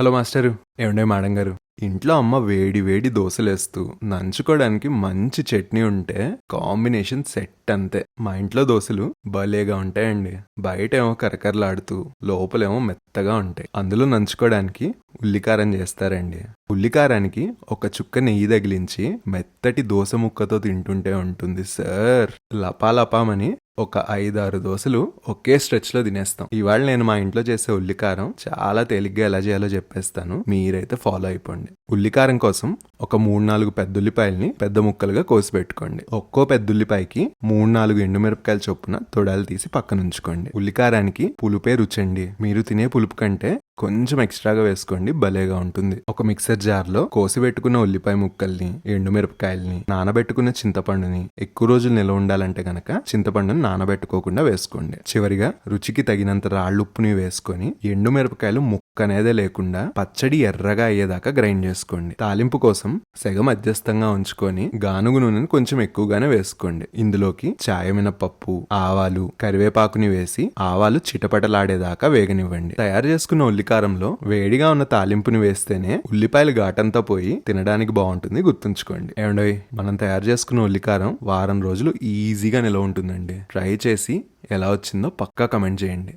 Hello master. ఏమండే madam గారు? ఇంట్లో అమ్మ వేడి వేడి దోశలేస్తూ నంచుకోవడానికి మంచి చట్నీ ఉంటే కాంబినేషన్ సెట్ అంతే. మా ఇంట్లో దోశలు భలేగా ఉంటాయండి. బయట ఏమో కరకరలాడుతూ లోపలేమో మెత్తగా ఉంటాయి. అందులో నంచుకోవడానికి ఉల్లికారం చేస్తారండి. ఉల్లికారానికి ఒక చుక్క నెయ్యి తగిలించి మెత్తటి దోశ ముక్కతో తింటుంటే ఉంటుంది సార్. లపాలపామని ఒక ఐదారు దోశలు ఒకే స్ట్రెచ్లో తినేస్తాం. ఇవాళ నేను మా ఇంట్లో చేసే ఉల్లికారం చాలా తేలిగ్గా ఎలా చేయాలో చెప్పేస్తాను. మీరైతే ఫాలో అయిపోండి. ఉల్లికారం కోసం ఒక మూడు నాలుగు పెద్ద ఉల్లిపాయల్ని పెద్ద ముక్కలుగా కోసి పెట్టుకోండి ఒక్కో పెద్ద ఉల్లిపాయకి మూడు నాలుగు ఎండుమిరపకాయల చొప్పున తొడాలు తీసి పక్కన ఉంచుకోండి ఉల్లికారానికి పులుపే రుచండి. మీరు తినే పులుపు కంటే కొంచెం ఎక్స్ట్రాగా వేసుకోండి భలేగా ఉంటుంది. ఒక మిక్సర్ జార్లో కోసి పెట్టుకున్న ఉల్లిపాయ ముక్కల్ని ఎండుమిరపకాయల్ని నానబెట్టుకున్న చింతపండుని ఎక్కువ రోజులు నిల్వ ఉండాలంటే గనక చింతపండుని నానబెట్టుకోకుండా వేసుకోండి. చివరిగా రుచికి తగినంత రాళ్ళుప్పుని వేసుకొని ఎండుమిరపకాయలు ముక్క అనేది లేకుండా పచ్చడి ఎర్రగా అయ్యేదాకా గ్రైండ్ చేసుకోండి. తాలింపు కోసం సెగ మధ్యస్థంగా ఉంచుకొని గానుగు నూనెని కొంచెం ఎక్కువగానే వేసుకోండి. ఇందులోకి చాయమినపప్పు ఆవాలు కరివేపాకుని వేసి ఆవాలు చిటపటలాడేదాకా వేగనివ్వండి. తయారు చేసుకున్న ఉల్లికారంలో వేడిగా ఉన్న తాలింపుని వేస్తేనే ఉల్లిపాయలు ఘాటంతా పోయి తినడానికి బాగుంటుంది గుర్తుంచుకోండి. ఏమండోయ్ మనం తయారు చేసుకున్న ఉల్లికారం వారం రోజులు ఈజీగా నిలవ ఉంటుందండి. ట్రై చేసి ఎలా వచ్చిందో పక్కా కమెంట్ చేయండి.